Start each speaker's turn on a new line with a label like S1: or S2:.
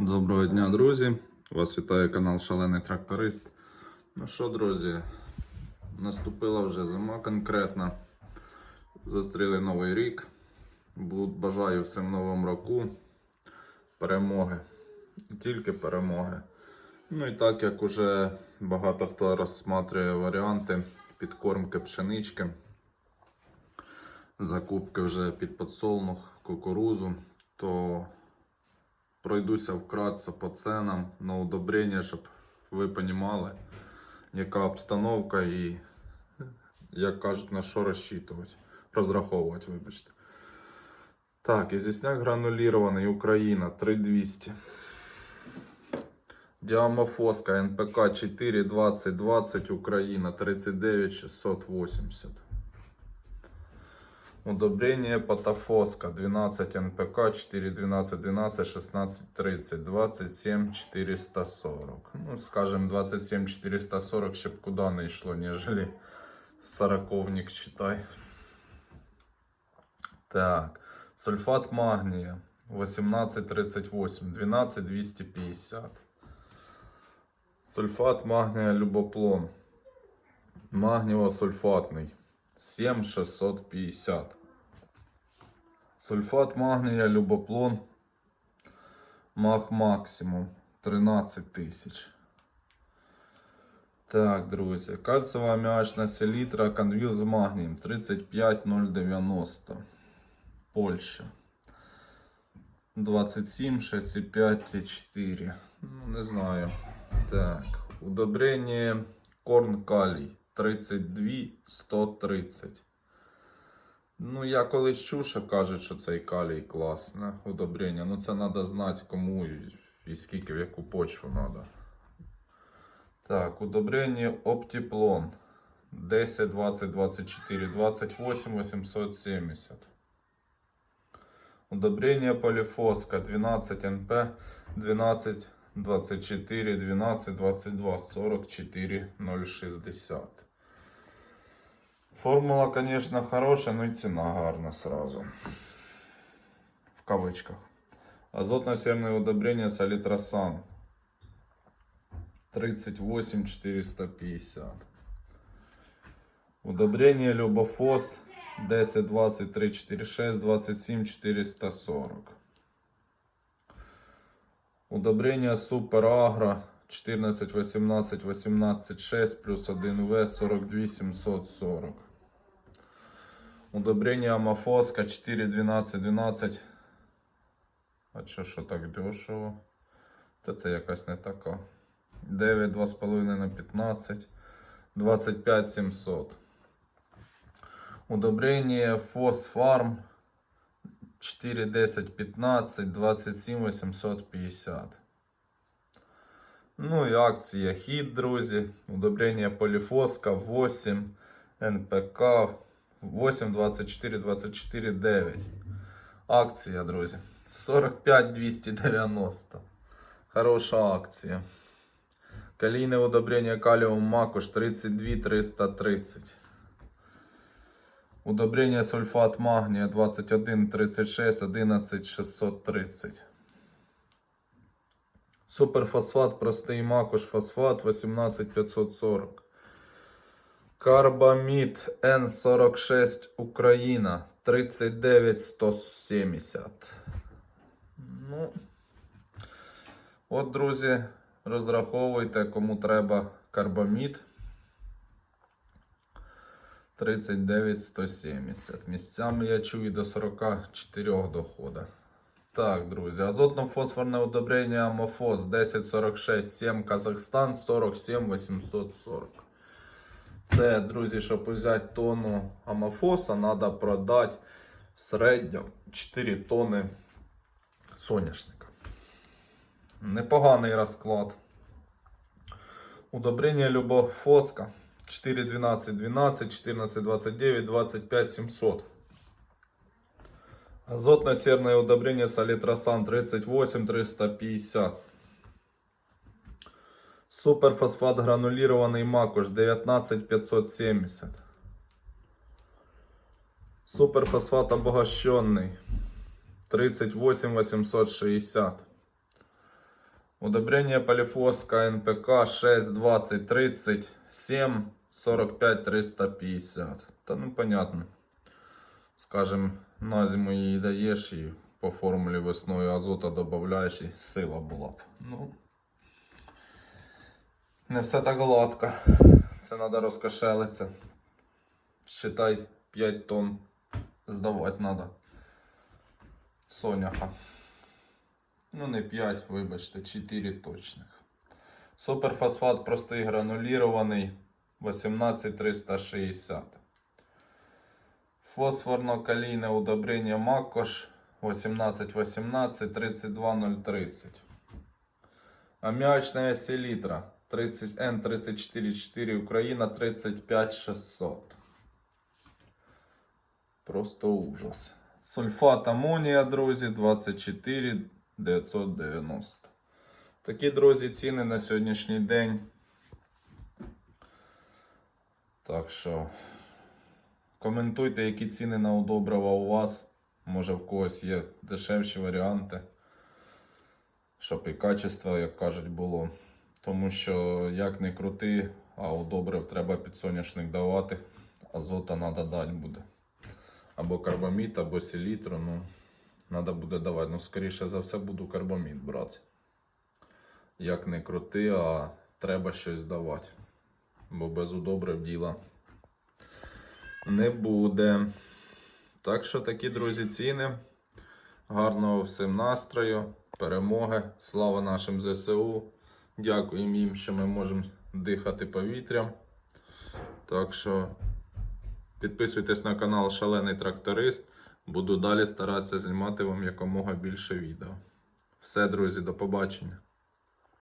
S1: Доброго дня, друзі! Вас вітає канал Шалений Тракторист. Ну що, друзі, наступила вже зима конкретна. Зустріли новий рік. Бажаю всім новому року перемоги. Тільки перемоги. Ну і так як уже багато хто розсматриває варіанти підкормки пшенички, закупки вже під подсолнух, кукурузу, то пройдуся вкратце по ценам на удобрення, щоб ви розуміли, яка обстановка і, як кажуть, на що розчитувати, розраховувати, вибачте. Так, ізісняк гранулірований Україна 3200. Діамофоска НПК 42020 Україна 39680. Удобрение Потафоска 12 НПК 4 12 12 16 30 27 440. Ну, скажем, 27 440 ще б куди не йшло, нежели сороковник считай. Так, сульфат магния 1838 12 250. Сульфат магния Любоплон. Магнієво-сульфатний 7650. Сульфат магнія Любоплон Мах максимум 13 тисяч. Так, друзі. Кальцева аміачна селітра конвіл з магнієм 35090. Польща. 27, 6,5 4. Ну, не знаю. Так. Удобрення корн калій 32 130. Ну, я колись чув, що кажуть, що цей калій класне удобрення. Ну, це треба знати, кому і, скільки в яку почву треба. Так, удобрення Оптіплон 10, 20, 24, 28, 870. Удобрение полифоска 12 НП 12 24 12 22 44 060. Формула, конечно, хорошая, но и цена гарна сразу. В кавычках. Азотно-серное удобрение Солитросан 38 450. Удобрение Любофос 10, 20, 3, 4, 6, 27, 440. Удобрение Супер Агро 14, 18, 18, 6 плюс 1В 42 740. Удобрение Амофоска 4, 12, 12. А чо, що так дешево? Та це якась не така. 9, 2,5 на 15, 25 700. Удобрение Фосфарм 4, 10, 15, 27 850. Ну і акція хід, друзі. Удобрення Поліфоска 8, НПК 8, 24, 24, 9. Акція, друзі. 45 290. Хороша акція. Калійне удобрення каліум макуш 32 330. Удобрение сульфат магния 21 36 11 630. Суперфосфат простий макуш фосфат 18 540. Карбамід Н46 Україна 39 170. Ну, от, друзі, розраховуйте, кому треба карбамід. 39 170. Місцями я чую до 44 дохода. Так, друзі, азотно-фосфорне удобрення Амофос 1046 7 Казахстан 47 840. Це, друзі, щоб взяти тонну амофоса, треба продати в середньому 4 тонни соняшника. Непоганий розклад. Удобрення Любофоска 4, 12, 12, 14, 29, 25, 700. Азотно-серное удобрение Солитросан 38, 350. Суперфосфат гранулированный макуш 19, 570. Суперфосфат обогащенный 38, 860. Удобрение полифоска НПК 6, 20, 30, 7, 45, 350. Та ну понятно. Скажем, на зиму її даєш і по формулі весною азота додаєш і сила була б. Ну, не все так гладко. Це треба розкошелитися. Считай 5 тонн здавати треба. Соняха. Ну, не 5, вибачте, 4 точних. Суперфосфат простий гранулірований 18360. Фосфорно-калійне удобрення Макош 1818 32030. Аміачна селітра 30 N344 Україна 35600. Просто ужас. Сульфат амонія, друзі, 24 990. Такі, друзі, ціни на сьогоднішній день. Так що коментуйте, які ціни на удобрива у вас. Може в когось є дешевші варіанти. Щоб і качество, як кажуть, було. Тому що як не крути, а удобрив треба під соняшник давати. Азота треба дати буде. Або карбамід, або селітру. Ну, треба буде давати. Ну, скоріше за все, буду карбамід брати. Як не крути, а треба щось давати. Бо без удобрив діла не буде. Так що такі, друзі, ціни. Гарного всім настрою, перемоги. Слава нашим ЗСУ. Дякуємо їм, що ми можемо дихати повітрям. Так що підписуйтесь на канал Шалений Тракторист. Буду далі старатися знімати вам якомога більше відео. Все, друзі, до побачення.